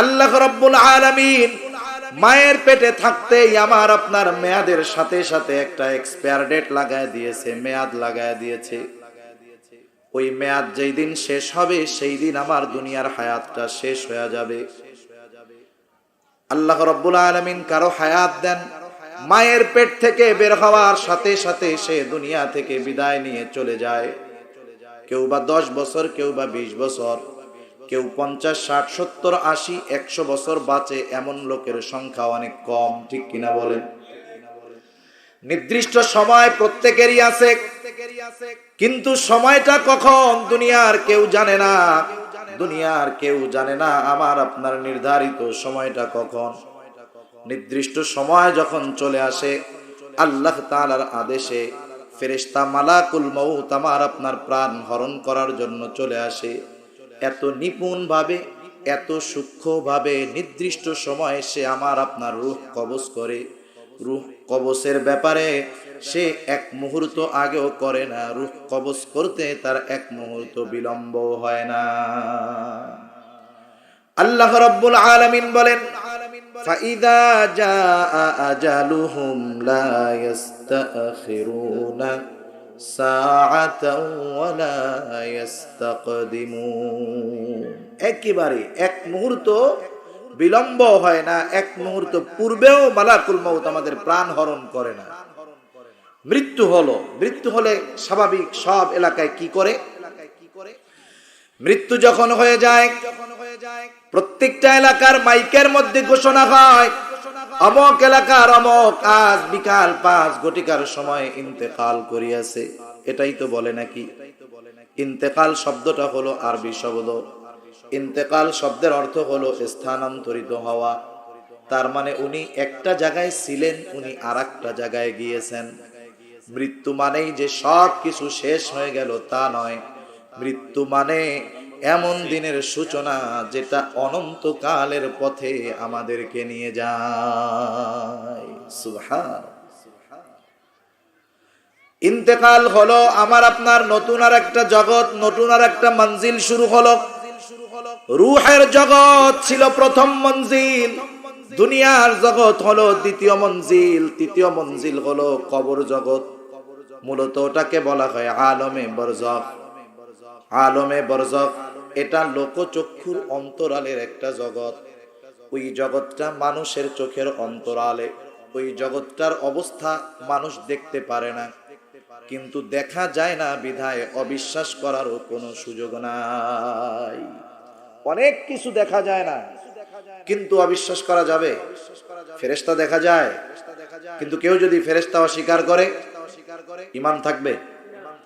আল্লাহ রব্বুল আলামিন মায়ের পেটে থাকতেই আমার আপনার মেয়াদের সাথে সাথে একটা এক্সপায়ার ডেট লাগায় দিয়েছে, মেয়াদ লাগায় দিয়েছে। ওই মেয়াদ যেই দিন শেষ হবে, সেই দিন আমার দুনিয়ার হায়াতটা শেষ হয়ে যাবে। আল্লাহ রব্বুল আলমিন কারও হায়াত দেন, মায়ের পেট থেকে বের হওয়ার সাথে সাথে সে দুনিয়া থেকে বিদায় নিয়ে চলে যায়। কেউ বা দশ বছর, কেউ বা বিশ বছর। কেউ পঞ্চাশ, ষাট, সত্তর, আশি, একশো বছর বাঁচে এমন লোকের সংখ্যা অনেক কম, ঠিক কিনা বলেন? নির্দিষ্ট সময় প্রত্যেকেরই আছে, কিন্তু সময়টা কখন দুনিয়ার কেউ জানে না, দুনিয়ার কেউ জানে না আমার, আপনার নির্ধারিত সময়টা কখন। নির্দিষ্ট সময় যখন চলে আসে, আল্লাহ তাআলার আদেশে ফেরেশতা মালাকুল মউত আমার, আপনার প্রাণ হরণ করার জন্য চলে আসে। এত নিপুণ ভাবে এত সূক্ষ্মভাবে নির্দিষ্ট সময়ে সে আমার আপনার রূহ কবজ করে রূহ কবসের ব্যাপারে সে এক মুহূর্ত আগেও করে না রূহ কবজ করতে তার এক মুহূর্ত বিলম্ব হয় না আল্লাহ রব্বুল আলামিন বলেন فإذا جاء أجلهم لا يستأخرون ساعة ولا يستقدمون একেবারে এক মুহূর্ত বিলম্ব হয় না, এক মুহূর্ত পূর্বেও মালাকুল মউত আমাদের প্রাণ হরণ করে না। মৃত্যু হলো, মৃত্যু হলে স্বাভাবিক সব এলাকায় কি করে? মৃত্যু যখন হয়ে যায়, প্রত্যেকটা এলাকার মাইকের মধ্যে ঘোষণা হয় অমক এলাকার অমক আজ বিকাল পাঁচ ঘটিকার সময় ইন্তেকাল করিয়াছে। এটাই তো বলে নাকি? ইন্তেকাল শব্দটা হলো আরবি শব্দ। ইন্তেকাল শব্দের অর্থ হলো স্থানান্তরিত হওয়া। তার মানে উনি একটা জায়গায় ছিলেন, উনি আর জায়গায় গিয়েছেন। মৃত্যু মানেই যে সব কিছু শেষ হয়ে গেল তা নয়। মৃত্যু মানে এমন দিনের সূচনা যেটা অনন্তকালের পথে আমাদেরকে নিয়ে যায়। সুবহান। ইন্তেকাল হলো আমার আপনার নতুন আর একটা জগৎ, নতুন আর একটা মঞ্জিল শুরু হলো। রুহের জগৎ ছিল প্রথম মঞ্জিল, দুনিয়ার জগৎ হলো দ্বিতীয় মঞ্জিল, তৃতীয় মঞ্জিল হলো কবর জগৎ। মূলত ওটাকে বলা হয় আলমে বরজক। আলমে বরজক। এটা লোকচক্ষুর অন্তরালের একটা জগৎ। ওই জগৎটা মানুষের চোখের অন্তরালে। ওই জগৎটার অবস্থা মানুষ দেখতে পারে না। কিন্তু দেখা যায় না বিধায় অবিশ্বাস করারও কোনো সুযোগ নাই। অনেক কিছু দেখা যায় না। কিন্তু অবিশ্বাস করা যাবে। ফেরেস্তা দেখা যায়। কিন্তু কেউ যদি ফেরেস্তা অস্বীকার করে, ইমান থাকবে?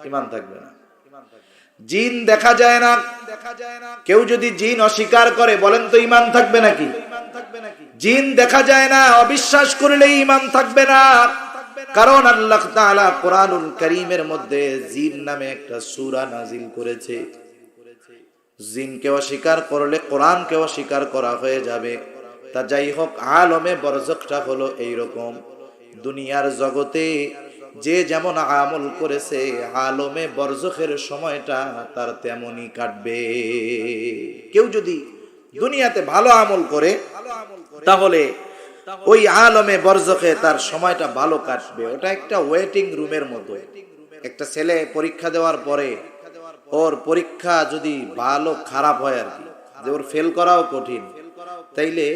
ইমান থাকবে না। জিন দেখা যায় না। কেউ যদি জিন অস্বীকার করে, বলেন তো ইমান থাকবে নাকি? জিন দেখা যায় না, অবিশ্বাস করলে ইমান থাকবে না। কারণ আল্লাহ তাআলা কোরআনুল করিমের মধ্যে জিন নামে একটা সূরা নাজিল করেছে। জিনকে অস্বীকার করলে কোরআনকে অস্বীকার করা হয়ে যাবে। তা যাই হোক, আলমে বরজকটা হলো এইরকম। দুনিয়ার জগতে যে যেমন আমল করেছে, আলমে বরজখের সময়টা তার তেমনই কাটবে। কেউ যদি দুনিয়াতে ভালো আমল করে, তাহলে ওই আলমে বরজখে তার সময়টা ভালো কাটবে। ওটা একটা ওয়েটিং রুমের মতো। একটা ছেলে পরীক্ষা দেওয়ার পরে ওর পরীক্ষা যদি ভালো, খারাপ হয় আর কি, যে ওর ফেল করাও কঠিন, তাইলে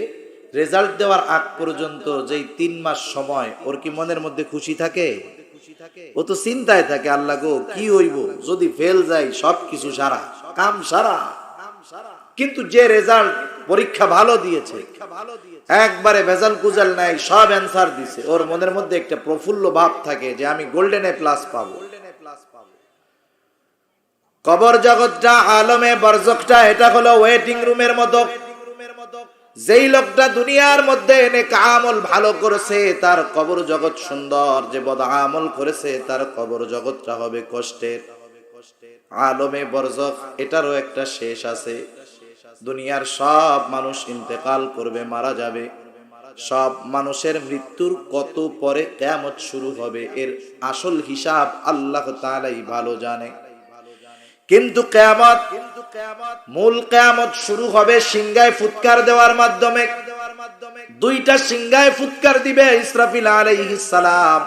রেজাল্ট দেওয়ার আগ পর্যন্ত যেই তিন মাস সময়, ওর কি মনের মধ্যে খুশি থাকে? ও তো চিন্তায় থাকে, আল্লাহ গো, কি হইব? যদি ফেল যাই সব কিছু সারা, কাম সারা। কিন্তু যে রেজাল্ট পরীক্ষা ভালো দিয়েছে, একবারে ভেজাল কুজাল নাই, সব অ্যান্সার দিছে। ওর মনের মধ্যে একটা প্রফুল্ল ভাব থাকে যে আমি গোল্ডেন এ প্লাস পাবো। কবর জগৎটা, আলমে বরজকটা এটা হলো ওয়েটিং রুমের মতো। যেই লোকটা দুনিয়ার মধ্যে নেক আমল ভালো করেছে, তার কবর জগৎ সুন্দর, যে বদ আমল করেছে, তার কবর জগৎটা হবে কষ্টের। আলমে বরজক এটারও একটা শেষ আছে। দুনিয়ার সব মানুষ ইন্তেকাল করবে, মারা যাবে। সব মানুষের মৃত্যুর কত পরে কেমত শুরু হবে, এর আসল হিসাব আল্লাহ তাআলাই ভালো জানে। কিন্তু কেয়ামত মূল কেয়ামত শুরু হবে সিংগায় ফুৎকার দেওয়ার মাধ্যমে দুইটা সিংগায় ফুৎকার দিবে ইসরাফিল আলাইহিস সালাম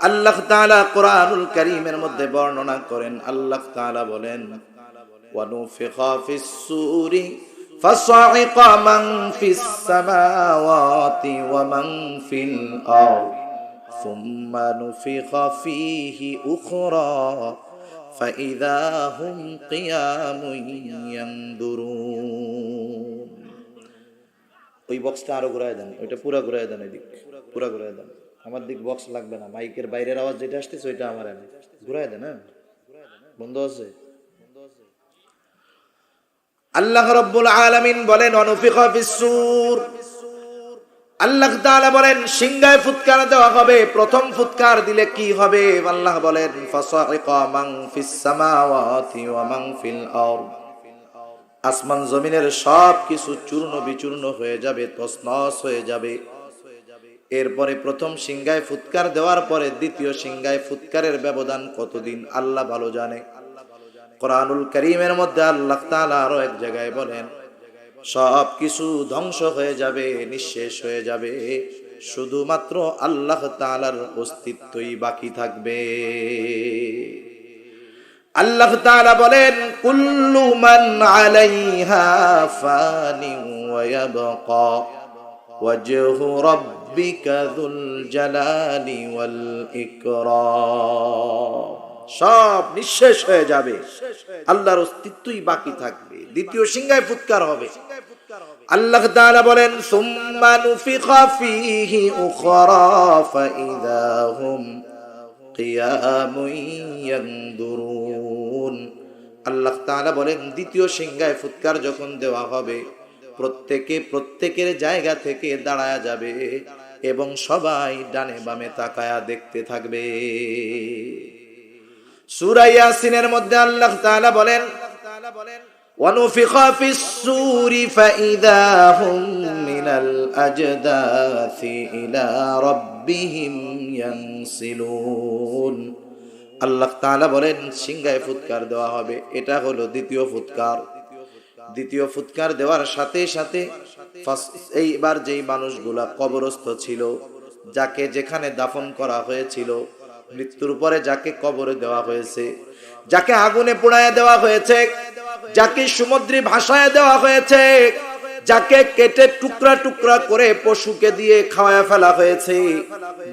আল্লাহ তাআলা কোরআনুল কারীমের মধ্যে বর্ণনা করেন আল্লাহ তাআলা বলেন ওয়ানুফিখা ফিস সূরি فصعق من في السماوات ومن في الأرض ثم نفخ فيه أخرى فإذا هم قيام ينظرون ওই বক্সটা আরো ঘুরায় দেন ওইটা পুরা ঘুরায় দেন এদিক পুরা ঘুরায় দেন আমার দিক বক্স লাগবে না মাইকের বাইরের আওয়াজ যেটা আসতেছে ওইটা আমার এনে ঘুরায় দেন হ্যাঁ বন্ধ আছে আল্লাহ রব্বুল আলামিন বলেন অনুফিখা ফিসসুর আল্লাহ তাআলা বলেন, সিংহায় ফুৎকার দেওয়া হবে। প্রথম ফুৎকার দিলে কি হবে? আল্লাহ বলেন, ফাসাইকা মান ফিস সামাওয়াতি ওয়া ফিল আরদ। আসমান জমিনের সব কিছু চূর্ণ বিচূর্ণ হয়ে যাবে, তছনছ হয়ে যাবে। এরপরে প্রথম সিংহায় ফুৎকার দেওয়ার পরে দ্বিতীয় সিংহায় ফুৎকারের ব্যবধান কতদিন, আল্লাহ ভালো জানে। কোরআনুল করিমের মধ্যে আল্লাহ তাআলা আরও এক জায়গায় বলেন সব কিছু ধ্বংস হয়ে যাবে, নিঃশেষ হয়ে যাবে। শুধুমাত্র আল্লাহ তাআলার অস্তিত্বই বাকি থাকবে। আল্লাহ তাআলা বলেন, কুল্লু মান আলাইহা ফানি ওয়া ইয়াবকা রাব্বিকা যুল জালালি ওয়াল ইকরাম। সব নিঃশেষ হয়ে যাবে। আল্লাহর অস্তিত্বই বাকি থাকবে। দ্বিতীয় সিংহায় ফুৎকার হবে। আল্লাহ তাআলা বলেন, সুম্মা নুফিখা ফীহি উখরা ফাইদা হুম কিয়ামুন ইয়ানদুরুন। আল্লাহ তাআলা বলেন, দ্বিতীয় সিংহায় ফুৎকার যখন দেওয়া হবে, প্রত্যেকে প্রত্যেকের জায়গা থেকে দাঁড়ায়া যাবে এবং সবাই ডানে বামে তাকায়া দেখতে থাকবে। সূরা ইয়াসিনের মধ্যে আল্লাহ তাআলা বলেন ونفخ في السور فإذا هم من الأجداث إلى ربهم ينسلون আল্লাহ তাআলা বলেন সিংহায় ফুৎকার দেওয়া হবে এটা হলো দ্বিতীয় ফুৎকার দ্বিতীয় ফুৎকার দেওয়ার সাথে সাথে ফার্স্ট- এইবার যেই মানুষগুলা কবরস্থ ছিল যাকে যেখানে দাফন করা হয়েছিল মৃত্যুর পরে যাকে কবরে দেওয়া হয়েছে যাকে আগুনে পোড়ায় দেওয়া হয়েছে, যাকে সমুদ্রে ভাসায় দেওয়া হয়েছে, যাকে কেটে টুকরা টুকরা করে পশুকে দিয়ে খাওয়ায় ফেলা হয়েছে।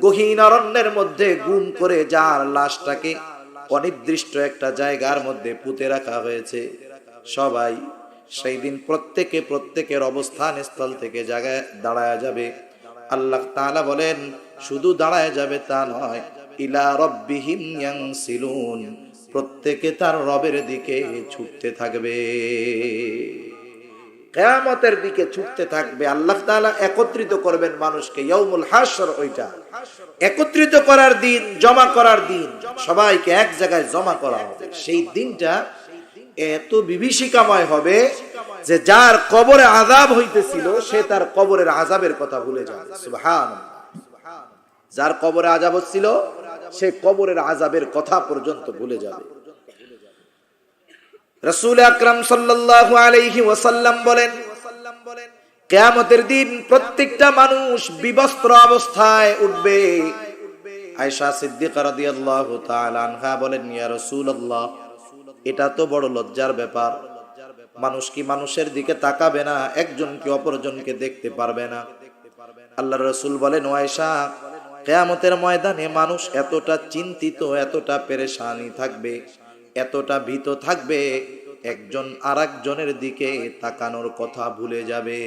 গহীন অরণ্যের মধ্যে গুম করে যার লাশটাকে অনির্দিষ্ট একটা জায়গার মধ্যে পুঁতে রাখা হয়েছে। সবাই সেই দিন প্রত্যেকে প্রত্যেকের অবস্থান স্থল থেকে জায়গায় দাঁড়ায় যাবে। আল্লাহ তাআলা বলেন, শুধু দাঁড়ায় যাবে তা নয়, ইলা রব্বিহিম ইয়ানসিলুন প্রত্যেকে তার রবের দিকে ছুটতে থাকবে। কেয়ামতের দিকে ছুটতে থাকবে। আল্লাহ একত্রিত করবেন মানুষকে। ইয়াউমুল হাসর ওইটা। একত্রিত করার দিন, জমা করার দিন। সবাইকে এক জায়গায় জমা করা হবে। সেই দিনটা এত বিভীষিকাময় হবে যে যার কবরে আজাব হইতেছিল, সে তার কবরের আজাবের কথা ভুলে যাবে। যার কবরে আজাব হচ্ছিল সে কবরের আজাবের কথা পর্যন্ত ভুলে যাবে। রসুল আকরাম সাল্লাল্লাহু আলাইহি বলেন, কিয়ামতের দিন প্রত্যেকটা মানুষ বিবস্ত্র অবস্থায় উঠবে। আয়েশা সিদ্দিকা আনহা বলেন, ইয়া রাসূলুল্লাহ, এটা তো বড় লজ্জার ব্যাপার। মানুষ কি মানুষের দিকে তাকাবে না, একজন কি অপরজনকে দেখতে পারবে না? আল্লাহ রসুল বলেন কেয়ামতের ময়দানে মানুষ এতটা চিন্তিত, এতটা পেরেশানি থাকবে, এতটা ভীত থাকবে, একজন আর একজনের দিকে তাকানোর কথা ভুলে যাবে।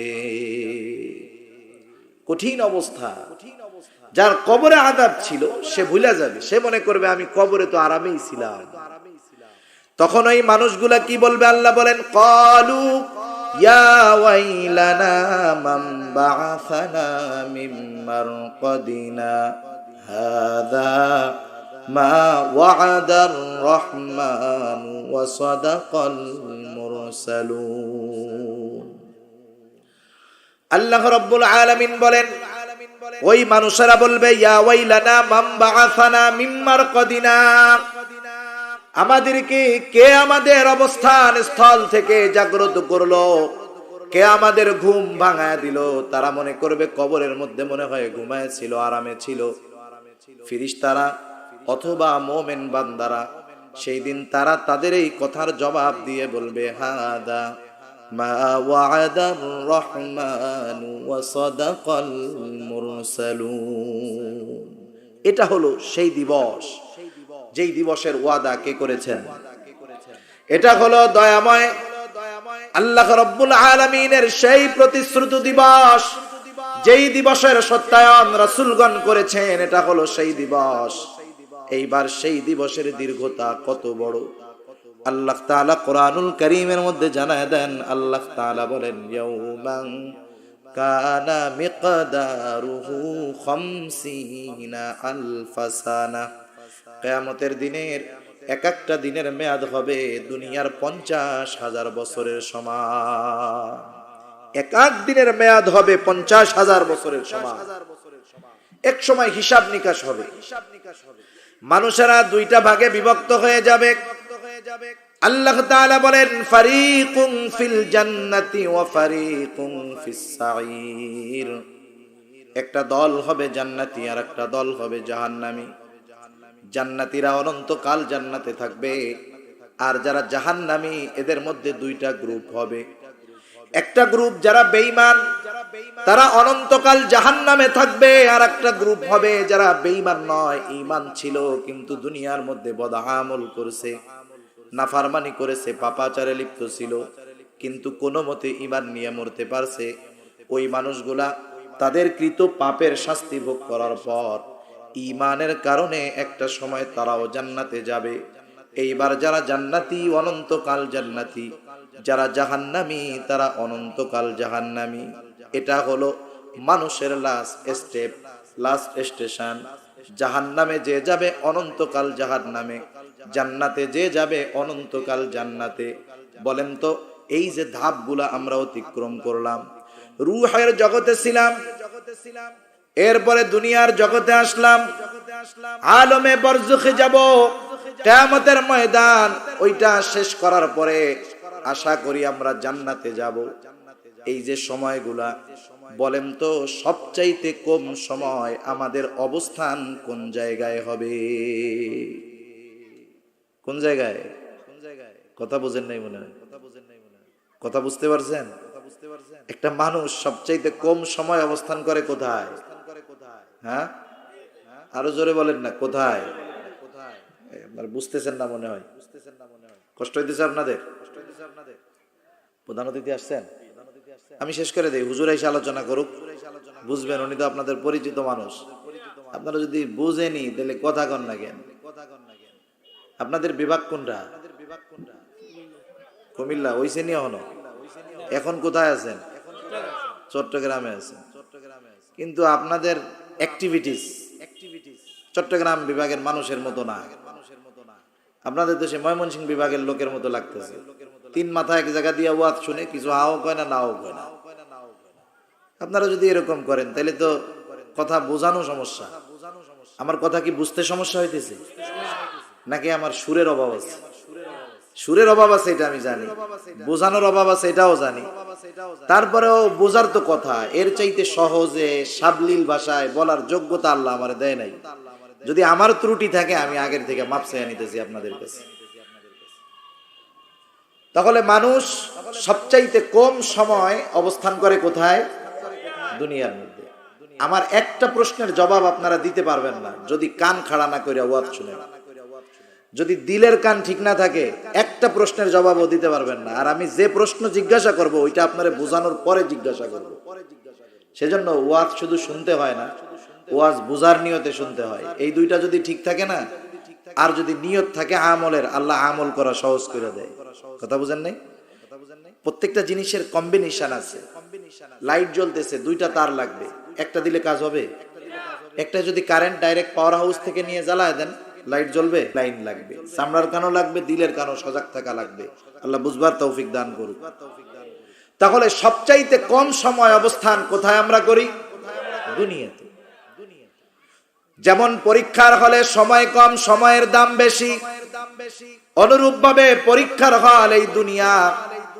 কঠিন অবস্থা। যার কবরে আদাব ছিল, সে ভুলে যাবে। সে মনে করবে, আমি কবরে তো আরামেই ছিলাম। তখন ওই মানুষগুলা কি বলবে? আল্লাহ বলেন, কলু ওয়াইলানা মান বাআসানা মিন মারকাদিনা হাদা মা ওয়া'দার রহমান ওয়া সাদাকাল মুরসালুন আল্লাহ রাব্বুল আলামিন বলেন, ওই মানুষেরা বলবে, ইয়া ওয়াইলানা মান বাআসানা মিন মারকাদিনা। আমাদেরকে কে আমাদের অবস্থান স্থল থেকে জাগ্রত করল? কে আমাদের ঘুম ভাঙায় দিল? তারা মনে করবে কবরের মধ্যে মনে হয় ঘুমায় ছিল, আরামে ছিল। ফিরিস্তারা অথবা মোমেন বান্দারা সেই দিন তারা তাদের এই কথার জবাব দিয়ে বলবে, হাদা মা ওয়া এটা হলো সেই দিবস। যেই দিবসের ওয়াদা কে করেছেন? এটা হলো দয়াময় আল্লাহ রব্বুল আলমিনের সেই প্রতিশ্রুত দিবস, যেই দিবসের সত্যায়ন রাসুলগণ করেছেন, এটা হলো সেই দিবস। এইবার সেই দিবসের দীর্ঘতা কত বড়? আল্লাহ তাআলা কোরআনুল করিমের মধ্যে জানায় দেন, আল্লাহ তাআলা বলেন, ইয়াউমান কানা মিকদারুহু খামসিনা আলফাসানা কেয়ামতের দিনের এক একটা দিনের মেয়াদ হবে দুনিয়ার পঞ্চাশ হাজার বছরের সমান। এক এক দিনের মেয়াদ হবে পঞ্চাশ হাজার বছরের সমান। এক সময় হিসাব নিকাশ হবে। হিসাব নিকাশ হবে মানুষেরা দুইটা ভাগে বিভক্ত হয়ে যাবে। আল্লাহ তাআলা বলেন ফারিকুম ফিল জান্নাতি ওয়া ফারিকুম ফিস সাঈর। একটা দল হবে জান্নাতি আর একটা দল হবে জাহান্নামী। জান্নাতীরা অনন্তকাল জান্নাতে থাকবে। আর যারা জাহান্নামী, এদের মধ্যে দুইটা গ্রুপ হবে। একটা গ্রুপ যারা বেঈমান, তারা অনন্তকাল জাহান্নামে থাকবে। আর একটা গ্রুপ হবে যারা বেঈমান নয়, ঈমান ছিল, কিন্তু দুনিয়ার মধ্যে বদাহামল করেছে। নাফারমানি করেছে, পাপাচারে লিপ্ত ছিল। কিন্তু কোনো মতে ইমান নিয়ে মরতে পারছে। ওই মানুষগুলা তাদের কৃত পাপের শাস্তি ভোগ করার পর ইমানের কারণে একটা সময় তারাও জান্নাতে যাবে। এইবার যারা জান্নাতি, অনন্তকাল জান্নাতি। যারা জাহান্নামি, তারা অনন্তকাল জাহান্নামি। এটা হলো মানুষের লাস্ট স্টেপ লাস্ট স্টেশন জাহান্নামে যে যাবে, অনন্তকাল জাহান্নামে। জান্নাতে যে যাবে, অনন্তকাল জান্নাতে। বলেন তো, এই যে ধাপগুলা আমরা অতিক্রম করলাম। রুহের জগতে ছিলাম। এরপরে দুনিয়ার জগতে আসলাম। আলমে বরজুখে যাব। কেয়ামতের ময়দান ওইটা শেষ করার পরে আশা করি আমরা জান্নাতে যাব। এই যে সময়গুলা, বলেন তো সবচাইতে কম সময় আমাদের অবস্থান কোন জায়গায় হবে? কোন জায়গায়? কথা বুঝেন নাই মনে হয়। কথা বুঝতে পারছেন? একটা মানুষ সবচাইতে কম সময় অবস্থান করে কোথায়? হ্যাঁ? আরও জোরে বলেন না কোথায়? এই, আপনারা বুঝতেছেন না মনে হয়। কষ্ট হইতেছে আপনাদের? প্রধান অতিথি আসছেন? আমি শেষ করে দেই হুজুর এসে আলোচনা করুক। বুঝবেন উনি তো আপনাদের পরিচিত মানুষ। আপনারা যদি বুঝেনি তাহলে কথা কন না কেন? আপনাদের বিভাগ কোনটা? কুমিল্লা ওই শ্রেণি হনো এখন কোথায় আছেন? চট্টগ্রামে আছেন। কিন্তু আপনাদের অ্যাক্টিভিটিস চট্টগ্রাম বিভাগের মানুষের মতো না। আপনাদের দেশে ময়মনসিংহ বিভাগের লোকের মতো লাগতেছে। তিন মাথা এক জায়গা দিয়ে ওয়াজ শুনে কিছু হাও কয় না, নাও কয় না। আপনারা যদি এরকম করেন, তাহলে তো কথা বোঝানো সমস্যা। আমার কথা কি বুঝতে সমস্যা হইতেছে? নাকি আমার সুরের অভাব আছে? সুরের অভাব আছে এটা আমি জানি। বোঝানোর অভাব আছে এটাও জানি। তারপরেও বোঝার তো কথা। এর চাইতে সহজে সাবলীল ভাষায় বলার যোগ্যতা আল্লাহ আমার দেয় নাই। যদি আমার ত্রুটি থাকে, আমি আগের থেকে মাপ নিতেছি আপনাদের কাছে। তাহলে মানুষ সবচাইতে কম সময় অবস্থান করে কোথায়? দুনিয়ার মধ্যে। আমার একটা প্রশ্নের জবাব আপনারা দিতে পারবেন না, যদি কান খাড়া না করে ওয়াজ শুনে যদি দিলের কান ঠিক না থাকে, একটা প্রশ্নের জবাবও দিতে পারবেন না। আর আমি যে প্রশ্ন জিজ্ঞাসা করব, ওইটা আপনারা বোঝানোর পরে জিজ্ঞাসা করব। সেজন্য ওয়াজ শুধু শুনতে হয় না, ওয়াজ বুঝার নিয়তে শুনতে হয়। এই দুইটা যদি ঠিক থাকে না, আর যদি নিয়ত থাকে আমলের, আল্লাহ আমল করা সহজ করে দেয়। কথা বুঝেন নাই? প্রত্যেকটা জিনিসের কম্বিনেশন আছে। লাইট জ্বলতেছে, দুইটা তার লাগবে। একটা দিলে কাজ হবে। একটা যদি কারেন্ট ডাইরেক্ট পাওয়ার হাউস থেকে নিয়ে জ্বালায় দেন লাইট জ্বলবে, লাইন লাগবে। চামড়ার কানও লাগবে, দিলের কানও সজাগ থাকা লাগবে। আল্লাহ বুঝবার তৌফিক দান করুক। তাহলে সবচাইতে কম সময় অবস্থান কোথায় আমরা করি? দুনিয়াতে। যেমন পরীক্ষার হলে সময় কম, সময়ের দাম বেশি। অনুরূপ ভাবে পরীক্ষার হল এই দুনিয়া।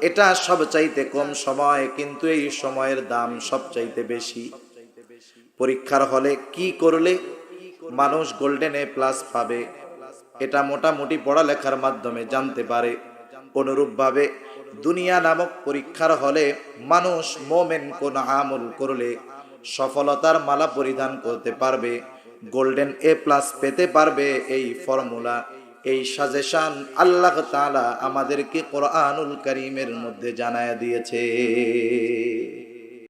এটা সবচাইতে কম সময়, কিন্তু এই সময়ের দাম সবচাইতে বেশি। পরীক্ষার হলে কি করলে মানুষ গোল্ডেন এ প্লাস পাবে। এটা মোটামুটি পড়ালেখার মাধ্যমে জানতে পারে। অনুরূপভাবে দুনিয়া নামক পরীক্ষার হলে মানুষ মোমেন কোন আমল করলে সফলতার মালা পরিধান করতে পারবে। গোল্ডেন এ প্লাস পেতে পারবে এই ফর্মুলা, এই সাজেশন আল্লাহ তাআলা আমাদেরকে কোরআনুল করিমের মধ্যে জানায় দিয়েছে।